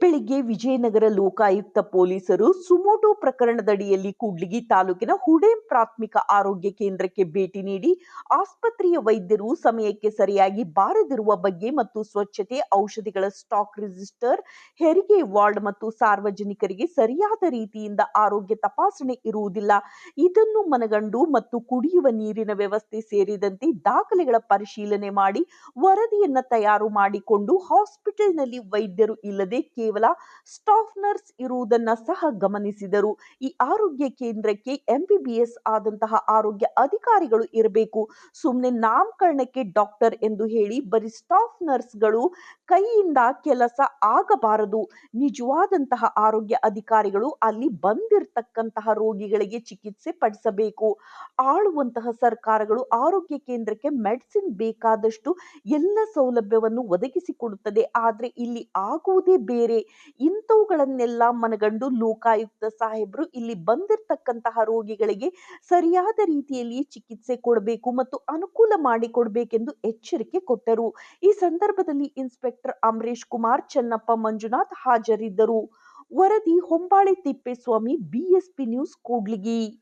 ಬೆಳಿಗ್ಗೆ ವಿಜಯನಗರ ಲೋಕಾಯುಕ್ತ ಪೊಲೀಸರು ಸುಮೋಟೋ ಪ್ರಕರಣದಡಿಯಲ್ಲಿ ಕೂಡ್ಲಿಗಿ ತಾಲೂಕಿನ ಹುಡೇಂ ಪ್ರಾಥಮಿಕ ಆರೋಗ್ಯ ಕೇಂದ್ರಕ್ಕೆ ಭೇಟಿ ನೀಡಿ ಆಸ್ಪತ್ರೆಯ ವೈದ್ಯರು ಸಮಯಕ್ಕೆ ಸರಿಯಾಗಿ ಬಾರದಿರುವ ಬಗ್ಗೆ ಮತ್ತು ಸ್ವಚ್ಛತೆ ಔಷಧಿಗಳ ಸ್ಟಾಕ್ ರಿಜಿಸ್ಟರ್, ಹೆರಿಗೆ ವಾರ್ಡ್ ಮತ್ತು ಸಾರ್ವಜನಿಕರಿಗೆ ಸರಿಯಾದ ರೀತಿಯಿಂದ ಆರೋಗ್ಯ ತಪಾಸಣೆ ಇರುವುದಿಲ್ಲ. ಇದನ್ನು ಮನಗಂಡು ಮತ್ತು ಕುಡಿಯುವ ನೀರಿನ ವ್ಯವಸ್ಥೆ ಸೇರಿದಂತೆ ದಾಖಲೆಗಳ ಪರಿಶೀಲನೆ ಮಾಡಿ ವರದಿಯನ್ನ ತಯಾರು ಮಾಡಿಕೊಂಡು ಹಾಸ್ಪಿಟಲ್ನಲ್ಲಿ ವೈದ್ಯರು ಇಲ್ಲದೆ ಕೇವಲ ಸ್ಟಾಫ್ ನರ್ಸ್ ಇರುವುದನ್ನ ಸಹ ಗಮನಿಸಿದರು. ಈ ಆರೋಗ್ಯ ಕೇಂದ್ರಕ್ಕೆ ಎಂಬಿಬಿಎಸ್ ಆದಂತಹ ಆರೋಗ್ಯ ಅಧಿಕಾರಿಗಳು ಇರಬೇಕು. ಸುಮ್ಮನೆ ನಾಮಕರಣಕ್ಕೆ ಡಾಕ್ಟರ್ ಎಂದು ಹೇಳಿ ಬರೀ ಸ್ಟಾಫ್ ನರ್ಸ್ಗಳು ಕೈಯಿಂದ ಕೆಲಸ ಆಗಬಾರದು. ನಿಜವಾದಂತಹ ಆರೋಗ್ಯ ಅಧಿಕಾರಿಗಳು ಅಲ್ಲಿ ಬಂದಿರತಕ್ಕಂತಹ ರೋಗಿಗಳಿಗೆ ಚಿಕಿತ್ಸೆ ಪಡಿಸಬೇಕು. ಆಳುವಂತಹ ಸರ್ಕಾರಗಳು ಆರೋಗ್ಯ ಕೇಂದ್ರಕ್ಕೆ ಮೆಡಿಸಿನ್ ಬೇಕಾದಷ್ಟು ಎಲ್ಲ ಸೌಲಭ್ಯವನ್ನು ಒದಗಿಸಿಕೊಡುತ್ತದೆ. ಆದರೆ ಇಲ್ಲಿ ಆಗುವುದೇ ಬೇರೆ. ಇಂಥವುಗಳನ್ನೆಲ್ಲ ಮನಗಂಡು ಲೋಕಾಯುಕ್ತ ಸಾಹೇಬರು ಇಲ್ಲಿ ಬಂದಿರತಕ್ಕಂತಹ ರೋಗಿಗಳಿಗೆ ಸರಿಯಾದ ರೀತಿಯಲ್ಲಿ ಚಿಕಿತ್ಸೆ ಕೊಡಬೇಕು ಮತ್ತು ಅನುಕೂಲ ಮಾಡಿಕೊಡ್ಬೇಕೆಂದು ಎಚ್ಚರಿಕೆ ಕೊಟ್ಟರು. ಈ ಸಂದರ್ಭದಲ್ಲಿ ಇನ್ಸ್ಪೆಕ್ಟರ್ ಅಮರೇಶ್ ಕುಮಾರ್, ಚನ್ನಪ್ಪ ಮಂಜುನಾಥ್ ಹಾಜರಿದ್ದರು. ವರದಿ ಹೊಂಬಾಳೆ ತಿಪ್ಪೇಸ್ವಾಮಿ ಬಿಎಸ್ಪಿ ನ್ಯೂಸ್, ಕೂಡ್ಲಿಗಿ.